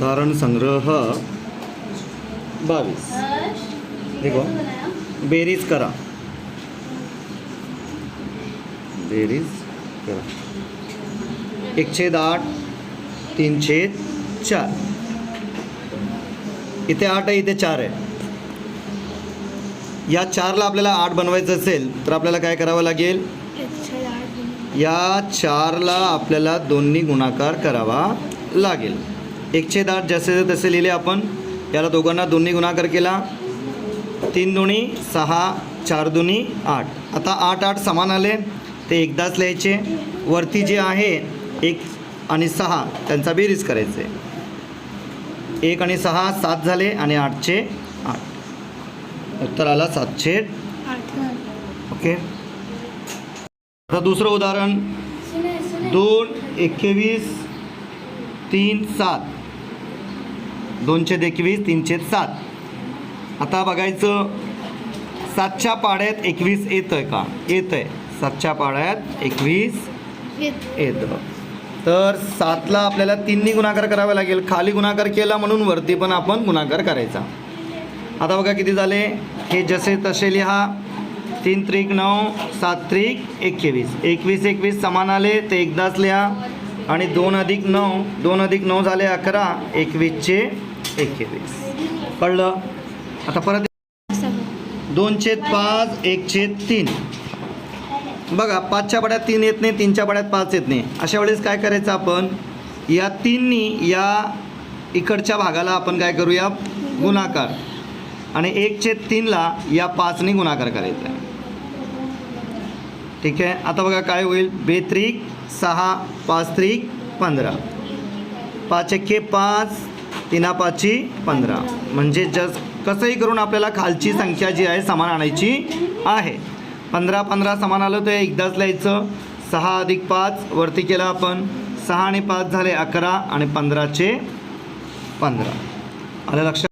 उदाहरण संग्रह बावीस. देखो बेरीज करा. बेरीज करा. एक छेद आठ तीन छेद चार. इथे आठ आहे इथे चार आहे. या चारला आपल्याला आठ बनवायचं असेल तर आपल्याला काय करावं लागेल? या चारला आपल्याला दोन्ही गुणाकार करावा लागेल. एकशे आठ जसे तसे लिहिले आपण. याला दोघांना दोन्ही गुणाकार केला. तीन दोन्ही सहा चार दोन्ही आठ. आता आठ आठ समान आले. ते एकदाच लिहायचे. वरती जे आहे एक आणि सहा त्यांचा बेरीज करायचे. एक आणि सहा सात झाले आणि आठचे आठ. उत्तर आला सातशे. ओके. आता दुसरं उदाहरण. दोन एकवीस तीन सात. दोनशे एकवीस तीनशे सात. आता बघायचं सातच्या पाड्यात एकवीस येतं आहे का? येतं आहे सातच्या पाड्यात एकवीस येतं. तर सातला आपल्याला तिन्ही गुणाकार करावा लागेल. खाली गुणाकार केला म्हणून वरती पण आपण गुणाकार करायचा. आता बघा किती झाले? हे जसे तसे लिहा. तीन त्रिक नऊ सात त्रिक एकवीस. एकवीस एकवीस समान आले ते एकदाच लिहा. आणि दोन अधिक नऊ दोन अधिक नऊ झाले अकरा. एकवीसचे एकवीस. कळलं? आता परत दोन छेद पाच एक छेद तीन. बघा पाचच्या पाड्यात तीन येत नाही तीनच्या पाड्यात पाच येत नाही. अशा वेळेस काय करायचं आपण? या तीननी या इकडच्या भागाला आपण काय करूया? गुणाकार. आणि एक छेद तीनला या पाचनी गुणाकार करायचा आहे. ठीक आहे? आता बघा काय होईल? बेत्रिक सहा पाच त्रिक पंधरा. पाच एके पाच तिना पाची पंधरा. म्हणजे जस कसंही करून आपल्याला खालची संख्या जी आहे समान आणायची आहे. पंधरा पंधरा समान आलं तर एकदाच लिहायचं. सहा अधिक पाच वरती केलं आपण. सहा आणि पाच झाले अकरा आणि पंधराचे पंधरा. आलं लक्षात?